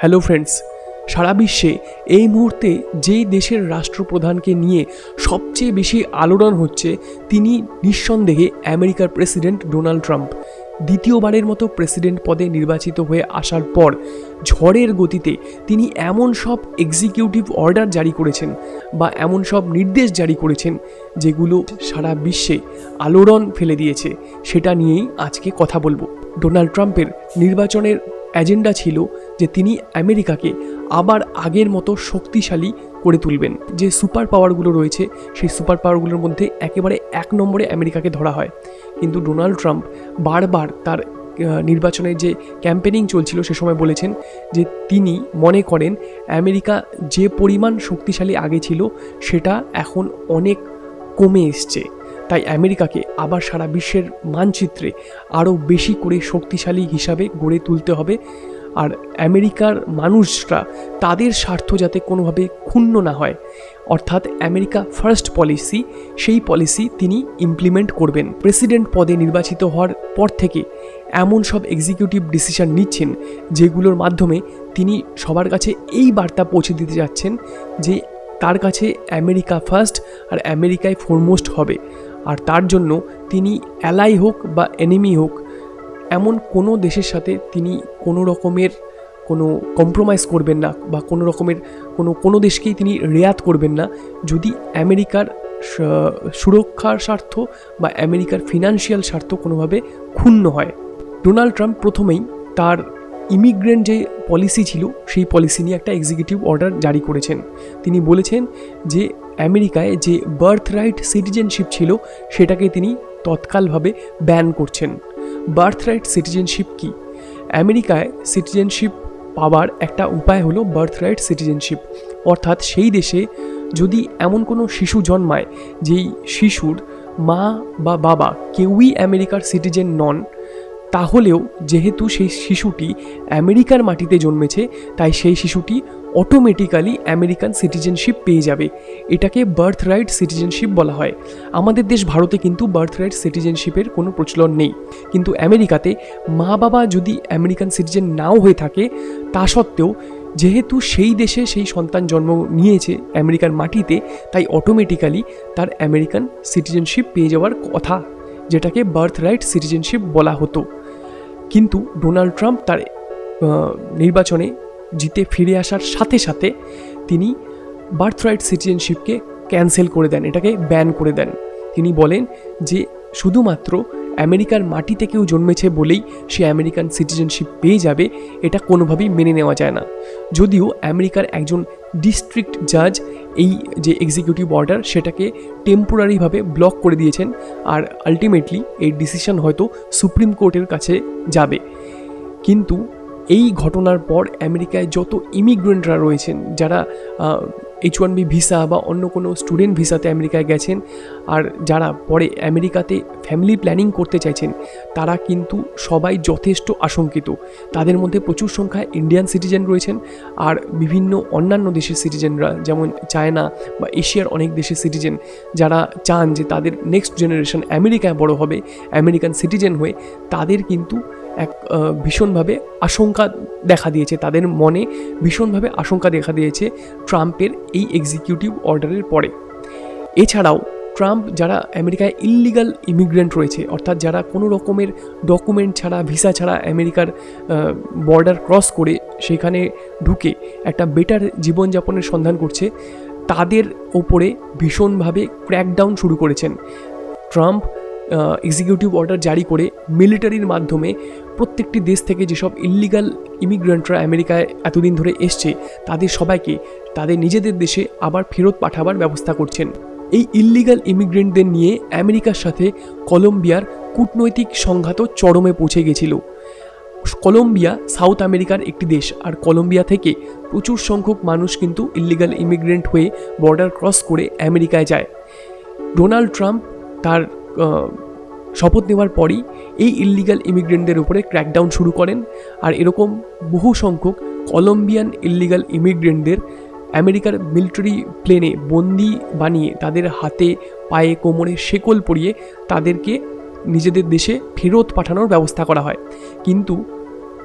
Hello friends, সারা বিশ্বে এই মুহূর্তে যেই দেশের রাষ্ট্রপ্রধানকে নিয়ে সবচেয়ে বেশি আলোড়ন হচ্ছে, তিনি নিঃসন্দেহে আমেরিকার প্রেসিডেন্ট ডোনাল্ড ট্রাম্প। দ্বিতীয়বারের মতো প্রেসিডেন্ট পদে নির্বাচিত হয়ে আসার পর ঝড়ের গতিতে তিনি এমন সব এক্সিকিউটিভ অর্ডার জারি করেছেন বা এমন সব নির্দেশ জারি করেছেন যেগুলো সারা বিশ্বে আলোড়ন ফেলে দিয়েছে। সেটা নিয়েই আজকে কথা বলব। ডোনাল্ড ট্রাম্পের নির্বাচনের এজেন্ডা ছিল যে তিনি আমেরিকাকে আবার আগের মতো শক্তিশালী করে তুলবেন। যে সুপার পাওয়ারগুলো রয়েছে, সেই সুপার পাওয়ারগুলোর মধ্যে একেবারে এক নম্বরে আমেরিকাকে ধরা হয়। কিন্তু ডোনাল্ড ট্রাম্প বারবার তার নির্বাচনের যে ক্যাম্পেনিং চলছিল সে সময় বলেছেন যে তিনি মনে করেন আমেরিকা যে পরিমাণ শক্তিশালী আগে ছিল, সেটা এখন অনেক কমে এসছে। তাই আমেরিকাকে আবার সারা বিশ্বের মানচিত্রে আরও বেশি করে শক্তিশালী হিসাবে গড়ে তুলতে হবে। আর আমেরিকার মানুষরা তাদের স্বার্থ যাতে কোনোভাবে ক্ষুণ্ণ না হয়। অর্থাৎ আমেরিকা ফার্স্ট পলিসি, সেই পলিসি তিনি ইমপ্লিমেন্ট করবেন। প্রেসিডেন্ট পদে নির্বাচিত হওয়ার পর থেকে এমন সব এক্সিকিউটিভ ডিসিশন নিচ্ছেন, যেগুলোর মাধ্যমে তিনি সবার কাছে এই বার্তা পৌঁছে দিতে যাচ্ছেন যে তার কাছে আমেরিকা ফার্স্ট আর আমেরিকায় ফোরমোস্ট হবে। আর তার জন্য তিনি অ্যালাই হোক বা এনিমি হোক, এমন কোনো দেশের সাথে তিনি কোনো রকমের কোনো কম্প্রোমাইজ করবেন না বা কোনো রকমের কোনো কোনো দেশকেই তিনি রেয়াত করবেন না। যদি আমেরিকার সুরক্ষার স্বার্থ বা আমেরিকার ফিনান্সিয়াল স্বার্থ কোনোভাবে ক্ষুণ্ণ হয়। ডোনাল্ড ট্রাম্প প্রথমেই তার ইমিগ্রেন্ট যে পলিসি ছিল, সেই পলিসি নিয়ে একটা এক্সিকিউটিভ অর্ডার জারি করেছেন। তিনি বলেছেন যে আমেরিকায় যে বার্থ রাইট সিটিজেনশিপ ছিল, সেটাকে তিনি তৎকালভাবে ব্যান করছেন। বার্থ রাইট সিটিজেনশিপ কী? আমেরিকায় সিটিজেনশিপ পাওয়ার একটা উপায় হলো বার্থ রাইট সিটিজেনশিপ। অর্থাৎ সেই দেশে যদি এমন কোনো শিশু জন্মায়, যেই শিশুর মা বা বাবা কেউই আমেরিকার সিটিজেন নন, তাহলেও যেহেতু সেই শিশুটি আমেরিকার মাটিতে জন্মেছে, তাই সেই শিশুটি অটোমেটিক্যালি আমেরিকান সিটিজেনশিপ পেয়ে যাবে। এটাকে বার্থ রাইট সিটিজেনশিপ বলা হয়। আমাদের দেশ ভারতে কিন্তু বার্থ রাইট সিটিজেনশিপের কোনো প্রচলন নেই। কিন্তু আমেরিকাতে মা বাবা যদি আমেরিকান সিটিজেন নাও হয়ে থাকে, তা সত্ত্বেও যেহেতু সেই দেশে সেই সন্তান জন্ম নিয়েছে আমেরিকার মাটিতে, তাই অটোমেটিক্যালি তার আমেরিকান সিটিজেনশিপ পেয়ে যাওয়ার কথা যেটাকে বার্থ রাইট সিটিজেনশিপ বলা হতো। কিন্তু ডোনাল্ড ট্রাম্প তার নির্বাচনে জিতে ফিরে আসার সাথে সাথে তিনি বার্থ রাইট সিটিজেনশিপকে ক্যান্সেল করে দেন, এটাকে ব্যান করে দেন। তিনি বলেন যে শুধুমাত্র আমেরিকার মাটিতে কেউ জন্মেছে বলেই সে আমেরিকান সিটিজেনশিপ পেয়ে যাবে, এটা কোনোভাবেই মেনে নেওয়া যায় না। যদিও আমেরিকার একজন ডিস্ট্রিক্ট জাজ এই যে এক্সিকিউটিভ অর্ডার, সেটাকে টেম্পোরারিভাবে ব্লক করে দিয়েছেন আর আলটিমেটলি এই ডিসিশন হয়তো সুপ্রিম কোর্টের কাছে যাবে। কিন্তু এই ঘটনার পর আমেরিকায় যত ইমিগ্রেন্টরা রয়েছেন, যারা এইচ ওয়ান বি ভিসা বা অন্য কোনো স্টুডেন্ট ভিসাতে আমেরিকায় গেছেন আর যারা পরে আমেরিকাতে ফ্যামিলি প্ল্যানিং করতে চাইছেন, তারা কিন্তু সবাই যথেষ্ট আশঙ্কিত। তাদের মধ্যে প্রচুর সংখ্যায় ইন্ডিয়ান সিটিজেন রয়েছেন আর বিভিন্ন অন্যান্য দেশের সিটিজেনরা যেমন চায়না বা এশিয়ার অনেক দেশের সিটিজেন যারা চান যে তাদের নেক্সট জেনারেশন আমেরিকায় বড় হবে আমেরিকান সিটিজেন হয়ে তাদের কিন্তু এক ভীষণভাবে আশঙ্কা দেখা দিয়েছে। তাদের মনে ভীষণভাবে আশঙ্কা দেখা দিয়েছে ট্রাম্পের এই এক্সিকিউটিভ অর্ডারের পরে। এছাড়াও ট্রাম্প যারা আমেরিকায় ইল্লিগাল ইমিগ্রেন্ট রয়েছে, অর্থাৎ যারা কোনো রকমের ডকুমেন্ট ছাড়া ভিসা ছাড়া আমেরিকার বর্ডার ক্রস করে সেখানে ঢুকে একটা বেটার জীবনযাপনের সন্ধান করছে, তাদের ওপরে ভীষণভাবে ক্র্যাকডাউন শুরু করেছেন। ট্রাম্প এক্সিকিউটিভ অর্ডার জারি করে মিলিটারির মাধ্যমে প্রত্যেকটি দেশ থেকে যেসব ইল্লিগাল ইমিগ্রেন্টরা আমেরিকায় এতদিন ধরে এসছে, তাদের সবাইকে তাদের নিজেদের দেশে আবার ফেরত পাঠাবার ব্যবস্থা করছেন। এই ইল্লিগাল ইমিগ্রেন্টদের নিয়ে আমেরিকার সাথে কলম্বিয়ার কূটনৈতিক সংঘাতও চরমে পৌঁছে গেছিল। কলম্বিয়া সাউথ আমেরিকার একটি দেশ, আর কলম্বিয়া থেকে প্রচুর সংখ্যক মানুষ কিন্তু ইল্লিগাল ইমিগ্রেন্ট হয়ে বর্ডার ক্রস করে আমেরিকায় যায়। ডোনাল্ড ট্রাম্প তার শপথ নেওয়ার পরই এই ইল্লিগাল ইমিগ্রেন্টদের উপরে ক্র্যাকডাউন শুরু করেন। আর এরকম বহু সংখ্যক কলম্বিয়ান ইল্লিগাল ইমিগ্রেন্টদের আমেরিকার মিলিটারি প্লেনে বন্দি বানিয়ে তাদের হাতে, পায়ে, কোমরে শেকল পরিয়ে তাদেরকে নিজেদের দেশে ফেরত পাঠানোর ব্যবস্থা করা হয়। কিন্তু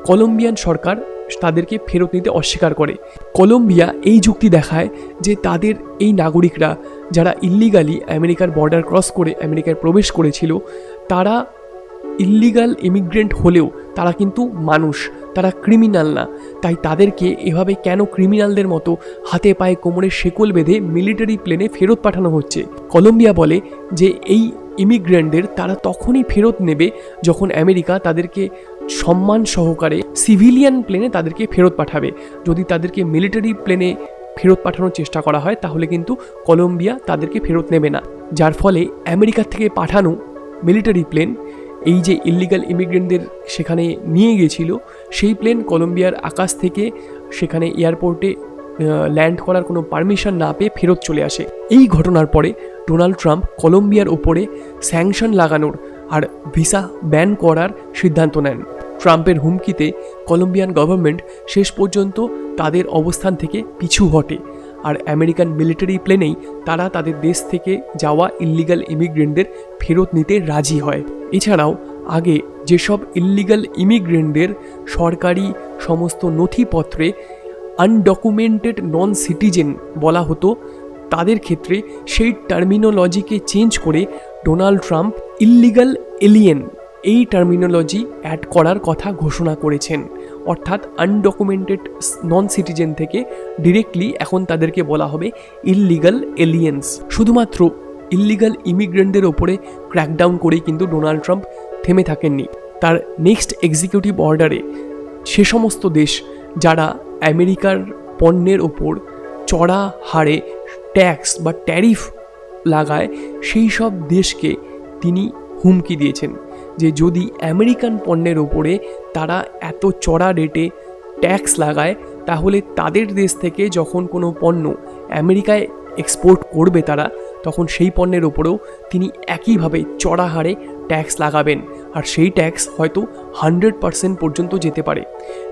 কলম্বিয়ান সরকার তাদেরকে ফেরত নিতে অস্বীকার করে। কলম্বিয়া এই যুক্তি দেখায় যে তাদের এই নাগরিকরা যারা ইল্লিগালি আমেরিকার বর্ডার ক্রস করে আমেরিকায় প্রবেশ করেছিল, তারা ইল্লিগাল ইমিগ্রেন্ট হলেও তারা কিন্তু মানুষ, তারা ক্রিমিনাল না। তাই তাদেরকে এভাবে কেন ক্রিমিনালদের মতো হাতে পায়ে কোমরে শেকল বেঁধে মিলিটারি প্লেনে ফেরত পাঠানো হচ্ছে? কলম্বিয়া বলে যে এই ইমিগ্রেন্টদের তারা তখনই ফেরত নেবে যখন আমেরিকা তাদেরকে সম্মান সহকারে সিভিলিয়ান প্লেনে তাদেরকে ফেরত পাঠাবে। যদি তাদেরকে মিলিটারি প্লেনে ফেরত পাঠানোর চেষ্টা করা হয়, তাহলে কিন্তু কলম্বিয়া তাদেরকে ফেরত নেবে না। যার ফলে আমেরিকা থেকে পাঠানো মিলিটারি প্লেন, এই যে ইল্লিগাল ইমিগ্রেন্টদের সেখানে নিয়ে গেছিল সেই প্লেন কলম্বিয়ার আকাশ থেকে সেখানে এয়ারপোর্টে ল্যান্ড করার কোনো পারমিশন না পেয়ে ফেরত চলে আসে। এই ঘটনার পরে ডোনাল্ড ট্রাম্প কলম্বিয়ার ওপরে স্যাংশন লাগানোর আর ভিসা ব্যান করার সিদ্ধান্ত নেন। ট্রাম্পের হুমকিতে কলম্বিয়ান গভর্নমেন্ট শেষ পর্যন্ত তাদের অবস্থান থেকে পিছু হটে। আর আমেরিকান মিলিটারি প্লেনেই তারা তাদের দেশ থেকে যাওয়া ইল্লিগাল ইমিগ্রেন্টদের ফেরত নিতে রাজি হয়। এছাড়াও আগে যেসব ইল্লিগাল ইমিগ্রেন্টদের সরকারি সমস্ত নথিপত্রে আনডকুমেন্টেড নন সিটিজেন বলা হতো। তাদের ক্ষেত্রে সেই টার্মিনোলজিকে চেঞ্জ করে ডোনাল্ড ট্রাম্প ইল্লিগাল এলিয়েন এই টার্মিনোলজি অ্যাড করার কথা ঘোষণা করেছেন। অর্থাৎ আনডকুমেন্টেড নন সিটিজেন থেকে ডিরেক্টলি এখন তাদেরকে বলা হবে ইল্লিগাল এলিয়েন্স শুধুমাত্র ইল্লিগাল ইমিগ্রেন্টদের ওপরে ক্র্যাকডাউন করেই কিন্তু ডোনাল্ড ট্রাম্প থেমে থাকেননি। তার নেক্সট এক্সিকিউটিভ অর্ডারে সে সমস্ত দেশ যারা আমেরিকার পণ্যের ওপর চড়া হারে ট্যাক্স বা ট্যারিফ লাগায়, সেই সব দেশকে তিনি হুমকি দিয়েছেন যে যদি আমেরিকান পণ্যের ওপরে তারা এত চড়া রেটে ট্যাক্স লাগায়, তাহলে তাদের দেশ থেকে যখন কোনো পণ্য আমেরিকায় এক্সপোর্ট করবে তারা, তখন সেই পণ্যের ওপরেও তিনি একইভাবে চড়া হারে ট্যাক্স লাগাবেন। আর সেই ট্যাক্স হয়তো হান্ড্রেড পার্সেন্ট পর্যন্ত যেতে পারে।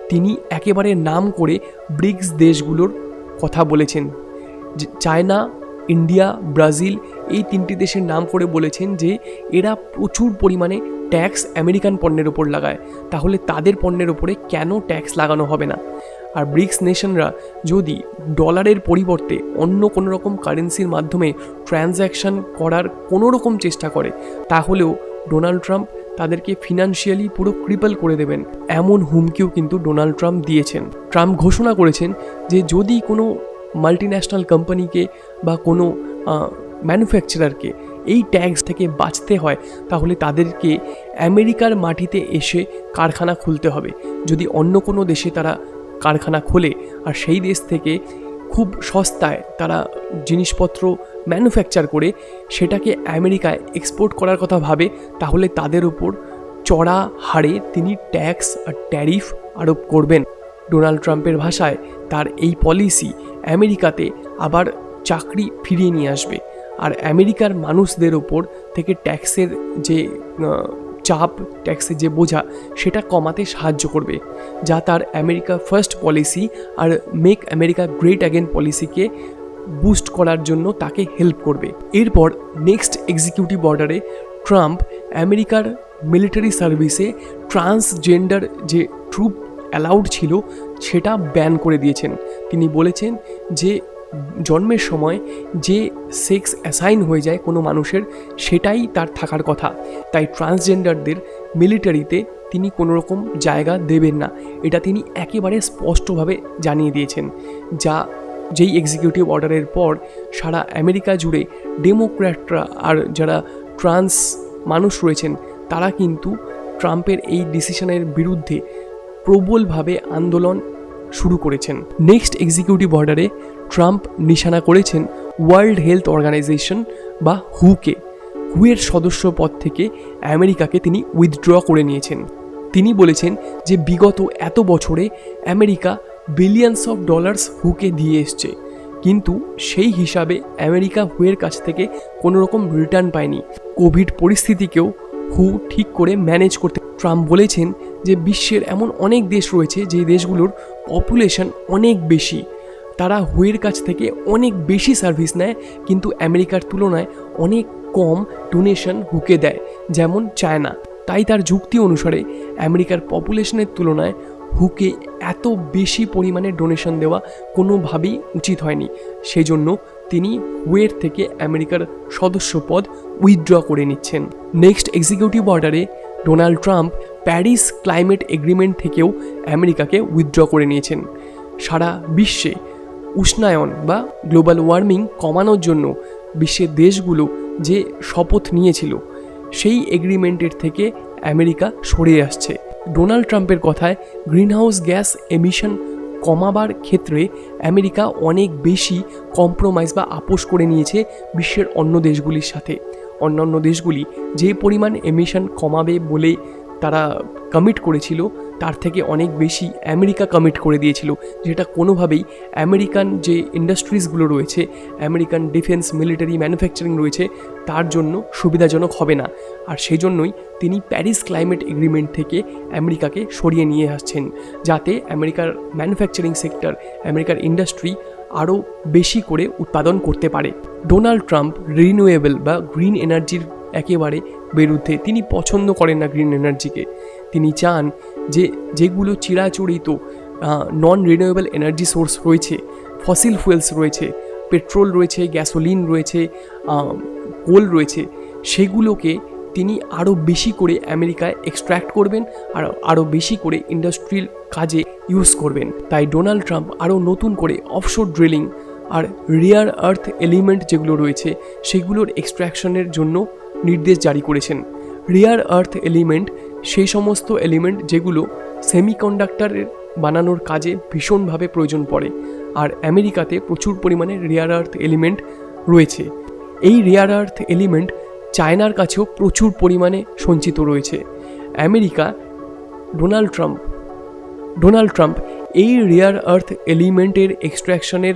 তিনি একেবারে নাম করে ব্রিক্স দেশগুলোর কথা বলেছেন। চায়না, ইন্ডিয়া, ব্রাজিল এই তিনটি দেশের নাম করে বলেছেন যে এরা প্রচুর পরিমাণে ট্যাক্স আমেরিকান পণ্যের ওপর লাগায়। তাহলে তাদের পণ্যের ওপরে কেন ট্যাক্স লাগানো হবে না? আর ব্রিক্স নেশনরা যদি ডলারের পরিবর্তে অন্য কোনো রকম কারেন্সির মাধ্যমে ট্রানজ্যাকশন করার কোনো রকম চেষ্টা করে, তাহলেও ডোনাল্ড ট্রাম্প তাদেরকে ফিনান্সিয়ালি পুরো ক্রিপল করে দেবেন। এমন হুমকিও কিন্তু ডোনাল্ড ট্রাম্প দিয়েছেন। ট্রাম্প ঘোষণা করেছেন যে যদি কোনো মাল্টিন্যাশনাল কোম্পানিকে বা কোনো ম্যানুফ্যাকচারারকে এই ট্যাক্স থেকে বাঁচতে হয়, তাহলে তাদেরকে আমেরিকার মাটিতে এসে কারখানা খুলতে হবে। যদি অন্য কোনো দেশে তারা কারখানা খোলে, আর সেই দেশ থেকে খুব সস্তায় তারা জিনিসপত্র ম্যানুফ্যাকচার করে সেটাকে আমেরিকায় এক্সপোর্ট করার কথা ভাবে, তাহলে তাদের উপর চড়া হারে তিনি ট্যাক্স আর ট্যারিফ আরোপ করবেন। ডোনাল্ড ট্রাম্পের ভাষায় তার এই পলিসি আমেরিকাতে আবার চাকরি ফিরিয়ে নিয়ে আসবে। আর আমেরিকার মানুষদের ওপর থেকে ট্যাক্সের যে চাপ ট্যাক্সের যে বোঝা, সেটা কমাতে সাহায্য করবে। যা তার আমেরিকা ফার্স্ট পলিসি আর মেক আমেরিকা গ্রেট অ্যাগেন পলিসিকে বুস্ট করার জন্য তাকে হেল্প করবে। এরপর নেক্সট এক্সিকিউটিভ অর্ডারে ট্রাম্প আমেরিকার মিলিটারি সার্ভিসে ট্রান্সজেন্ডার যে ট্রুপ অ্যালাউড ছিল, সেটা ব্যান করে দিয়েছেন। তিনি বলেছেন যে জন্মের সময় যে সেক্স অ্যাসাইন হয়ে যায় কোনো মানুষের, সেটাই তার থাকার কথা। তাই ট্রান্সজেন্ডারদের মিলিটারিতে তিনি কোনো রকম জায়গা দেবেন না। এটা তিনি একেবারে স্পষ্টভাবে জানিয়ে দিয়েছেন, যা যেই এক্সিকিউটিভ অর্ডারের পর সারা আমেরিকা জুড়ে ডেমোক্র্যাটরা আর যারা ট্রান্স মানুষ রয়েছেন, তারা কিন্তু ট্রাম্পের এই ডিসিশনের বিরুদ্ধে প্রবলভাবে আন্দোলন শুরু করেছেন। নেক্সট এক্সিকিউটিভ অর্ডারে ট্রাম্প নিশানা করেছেন ওয়ার্ল্ড হেলথ অর্গানাইজেশন বা হুকে হুয়ের সদস্য পদ থেকে আমেরিকাকে তিনি উইথড্র করে নিয়েছেন। তিনি বলেছেন যে বিগত এত বছরে আমেরিকা বিলিয়নস অফ ডলার্স হুকে দিয়ে এসছে। কিন্তু সেই হিসাবে আমেরিকা হুয়ের কাছ থেকে কোনো রকম রিটার্ন পায়নি। কোভিড পরিস্থিতিকেও হু ঠিক করে ম্যানেজ করতে ট্রাম্প বলেছেন যে বিশ্বের এমন অনেক দেশ রয়েছে যে দেশগুলোর পপুলেশন অনেক বেশি। তারা হুয়ের কাছ থেকে অনেক বেশি সার্ভিস নেয়, কিন্তু আমেরিকার তুলনায় অনেক কম ডোনেশন হুকে দেয়, যেমন চায়না। তাই তার যুক্তি অনুসারে আমেরিকার পপুলেশনের তুলনায় হুকে এত বেশি পরিমাণে ডোনেশন দেওয়া কোনোভাবেই উচিত হয়নি। সেই জন্য তিনি হুয়ের থেকে আমেরিকার সদস্য পদ উইথড্র করে নিচ্ছেন। নেক্সট এক্সিকিউটিভ অর্ডারে Donald Trump Paris climate agreement থেকেও আমেরিকাকে উইথড্র করে নিয়েছেন। সারা বিশ্বে উষ্ণায়ন বা গ্লোবাল ওয়ার্মিং কমানোর জন্য বিশ্বের দেশগুলো যে শপথ নিয়েছিল, সেই এগ্রিমেন্টের থেকে আমেরিকা সরে আসছে। ডোনাল্ড ট্রাম্পের কথায় গ্রিনহাউস গ্যাস এমিশন কমাবার ক্ষেত্রে আমেরিকা অনেক বেশি কম্প্রোমাইজ বা আপোষ করে নিয়েছে বিশ্বের অন্য দেশগুলির সাথে। অন্যান্য দেশগুলি যে পরিমাণ এমিশন কমাবে বলে তারা কমিট করেছিল তার থেকে অনেক বেশি আমেরিকা কমিট করে দিয়েছিল, যেটা কোনোভাবেই আমেরিকান যে ইন্ডাস্ট্রিজগুলো রয়েছে, আমেরিকান ডিফেন্স মিলিটারি ম্যানুফ্যাকচারিং রয়েছে, তার জন্য সুবিধাজনক হবে না। আর সেই জন্যই তিনি প্যারিস ক্লাইমেট এগ্রিমেন্ট থেকে আমেরিকাকে সরিয়ে নিয়ে আসছেন, যাতে আমেরিকার ম্যানুফ্যাকচারিং সেক্টর আমেরিকার ইন্ডাস্ট্রি আরও বেশি করে উৎপাদন করতে পারে। ডোনাল্ড ট্রাম্প রিনিউয়েবল বা গ্রিন এনার্জির একেবারে বিরুদ্ধে, তিনি পছন্দ করেন না গ্রিন এনার্জিকে তিনি চান যে যেগুলো চিরাচরিত নন রিনিউয়েবল এনার্জি সোর্স রয়েছে ফসিল ফুয়েলস রয়েছে পেট্রোল রয়েছে গ্যাসোলিন রয়েছে কোল রয়েছে, সেগুলোকে তিনি আরও বেশি করে আমেরিকায় এক্সট্র্যাক্ট করবেন আর আরও বেশি করে ইন্ডাস্ট্রির কাজে ইউজ করবেন। তাই ডোনাল্ড ট্রাম্প আরও নতুন করে অফশোর ড্রিলিং আর রিয়ার আর্থ এলিমেন্ট যেগুলো রয়েছে, সেগুলোর এক্সট্র্যাকশনের জন্য নির্দেশ জারি করেছেন। রিয়ার আর্থ এলিমেন্ট সেই সমস্ত এলিমেন্ট যেগুলো সেমিকন্ডাক্টরের বানানোর কাজে ভীষণভাবে প্রয়োজন পড়ে। আর আমেরিকাতে প্রচুর পরিমাণে রেয়ার আর্থ এলিমেন্ট রয়েছে। এই রেয়ার আর্থ এলিমেন্ট চায়নার কাছেও প্রচুর পরিমাণে সঞ্চিত রয়েছে। America Donald Trump Donald Trump এই রেয়ার আর্থ এলিমেন্টের এক্সট্র্যাকশনের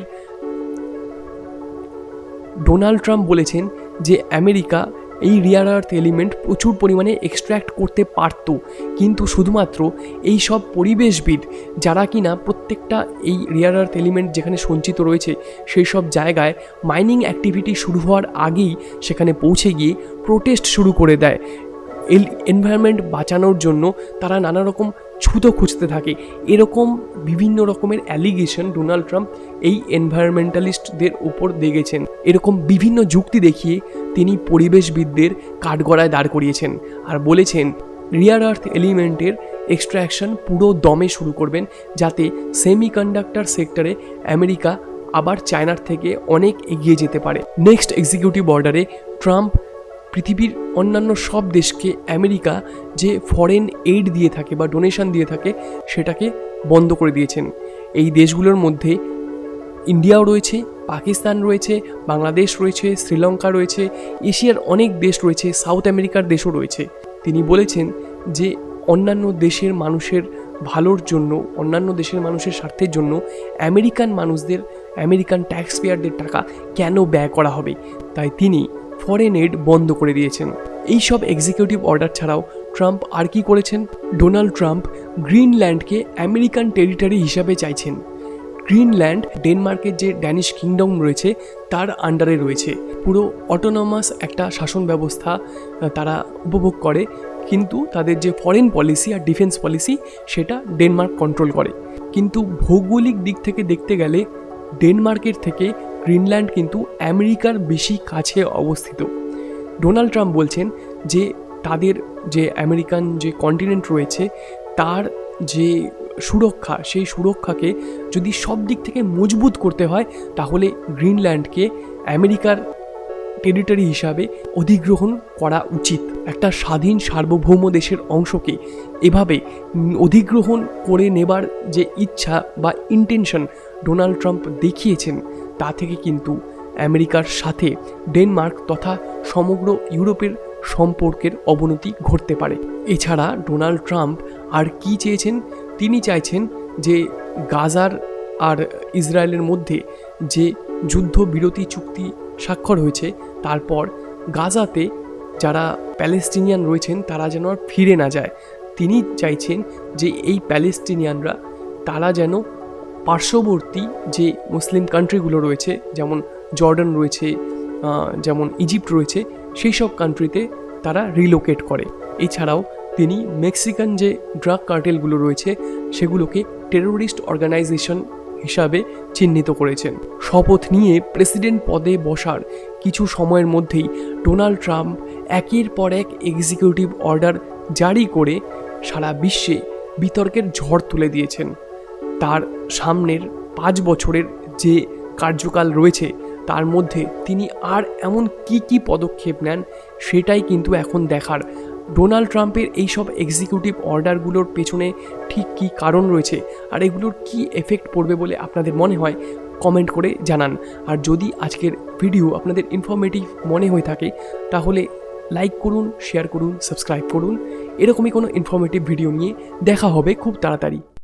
ডোনাল্ড ট্রাম্প বলেছেন যে আমেরিকা এই রিয়ার আর্থ এলিমেন্ট প্রচুর পরিমাণে এক্সট্র্যাক্ট করতে পারতো। কিন্তু শুধুমাত্র এই সব পরিবেশবিদ যারা কিনা প্রত্যেকটা এই রিয়ার আর্থ এলিমেন্ট যেখানে সঞ্চিত রয়েছে সেই সব জায়গায় মাইনিং অ্যাক্টিভিটি শুরু হওয়ার আগেই সেখানে পৌঁছে গিয়ে প্রোটেস্ট শুরু করে দেয়। এল এনভায়রনমেন্ট বাঁচানোর জন্য তারা নানা রকম ছুতো খুঁজতে থাকে। এরকম বিভিন্ন রকমের অ্যালিগেশন ডোনাল্ড ট্রাম্প এই এনভায়রনমেন্টালিস্টদের ওপর দেখেছেন। এরকম বিভিন্ন যুক্তি দেখিয়ে তিনি পরিবেশবিদদের কাঠগড়ায় দাঁড় করিয়েছেন আর বলেছেন রিয়ার আর্থ এলিমেন্টের এক্সট্র্যাকশন পুরো দমে শুরু করবেন যাতে সেমিকন্ডাক্টর সেক্টরে আমেরিকা আবার চায়নার থেকে অনেক এগিয়ে যেতে পারে। নেক্সট এক্সিকিউটিভ অর্ডারে ট্রাম্প পৃথিবীর অন্যান্য সব দেশকে আমেরিকা যে ফরেন এইড দিয়ে থাকে বা ডোনেশন দিয়ে থাকে, সেটাকে বন্ধ করে দিয়েছেন। এই দেশগুলোর মধ্যে ইন্ডিয়াও রয়েছে, পাকিস্তান রয়েছে, বাংলাদেশ রয়েছে, শ্রীলঙ্কা রয়েছে, এশিয়ার অনেক দেশ রয়েছে, সাউথ আমেরিকার দেশও রয়েছে। তিনি বলেছেন যে অন্যান্য দেশের মানুষের ভালোর জন্য, অন্যান্য দেশের মানুষের স্বার্থের জন্য আমেরিকান মানুষদের, আমেরিকান ট্যাক্স পেয়ারদের টাকা কেন ব্যয় করা হবে? তাই তিনি ফরেন এড বন্ধ করে দিয়েছেন। এই সব এক্সিকিউটিভ অর্ডার ছাড়াও ট্রাম্প আর কি করেছেন? ডোনাল্ড ট্রাম্প গ্রিনল্যান্ডকে আমেরিকান টেরিটরি হিসাবে চাইছেন। গ্রিনল্যান্ড, ডেনমার্কের যে ড্যানিশ কিংডম রয়েছে, তার আন্ডারে রয়েছে। পুরো অটোনমাস একটা শাসন ব্যবস্থা তারা উপভোগ করে, কিন্তু তাদের যে ফরেন পলিসি আর ডিফেন্স পলিসি সেটা ডেনমার্ক কন্ট্রোল করে। কিন্তু ভৌগোলিক দিক থেকে দেখতে গেলে, ডেনমার্কের থেকে গ্রিনল্যান্ড কিন্তু আমেরিকার বেশি কাছে অবস্থিত। ডোনাল্ড ট্রাম্প বলছেন যে তাদের যে আমেরিকান যে কন্টিনেন্ট রয়েছে, তার যে সুরক্ষা, সেই সুরক্ষাকে যদি সব দিক থেকে মজবুত করতে হয়, তাহলে গ্রিনল্যান্ডকে আমেরিকার টেরিটরি হিসাবে অধিগ্রহণ করা উচিত। একটা স্বাধীন সার্বভৌম দেশের অংশকে এভাবে অধিগ্রহণ করে নেবার যে ইচ্ছা বা ইন্টেনশন ডোনাল্ড ট্রাম্প দেখিয়েছেন তা থেকে কিন্তু আমেরিকার সাথে ডেনমার্ক তথা সমগ্র ইউরোপের সম্পর্কের অবনতি ঘটতে পারে। এছাড়া ডোনাল্ড ট্রাম্প আর কি চেয়েছেন? তিনি চাইছেন যে গাজার আর ইসরায়েলের মধ্যে যে যুদ্ধবিরতি চুক্তি স্বাক্ষর হয়েছে, তারপর গাজাতে যারা প্যালেস্টিনিয়ান রয়েছেন, তারা যেন আর ফিরে না যায়। তিনি চাইছেন যে এই প্যালেস্টিনিয়ানরা, তারা যেন পার্শ্ববর্তী যে মুসলিম কান্ট্রিগুলো রয়েছে, যেমন জর্ডান রয়েছে যেমন ইজিপ্ট রয়েছে, সেই সব কান্ট্রিতে তারা রিলোকেট করে। এছাড়াও তিনি মেক্সিকান যে ড্রাগ কার্টেলগুলো রয়েছে, সেগুলোকে টেরোরিস্ট অর্গানাইজেশন হিসাবে চিহ্নিত করেছেন। শপথ নিয়ে প্রেসিডেন্ট পদে বসার কিছু সময়ের মধ্যেই ডোনাল্ড ট্রাম্প একের পর এক এক্সিকিউটিভ অর্ডার জারি করে সারা বিশ্বে বিতর্কের ঝড় তুলে দিয়েছেন। তার সামনের পাঁচ বছরের যে কার্যকাল রয়েছে, তার মধ্যে তিনি আর এমন কি কি পদক্ষেপ নেন, সেটাই কিন্তু এখন দেখার। ডোনাল্ড ট্রাম্পের এইসব এক্সিকিউটিভ অর্ডারগুলোর পেছনে ঠিক কী কারণ রয়েছে আর এগুলোর কি এফেক্ট পড়বে বলে আপনাদের মনে হয় কমেন্ট করে জানান। আর যদি আজকের ভিডিও আপনাদের ইনফরমেটিভ মনে হয়ে থাকে, তাহলে লাইক করুন শেয়ার করুন সাবস্ক্রাইব করুন। এরকমই কোনো ইনফরমেটিভ ভিডিও নিয়ে দেখা হবে খুব তাড়াতাড়ি।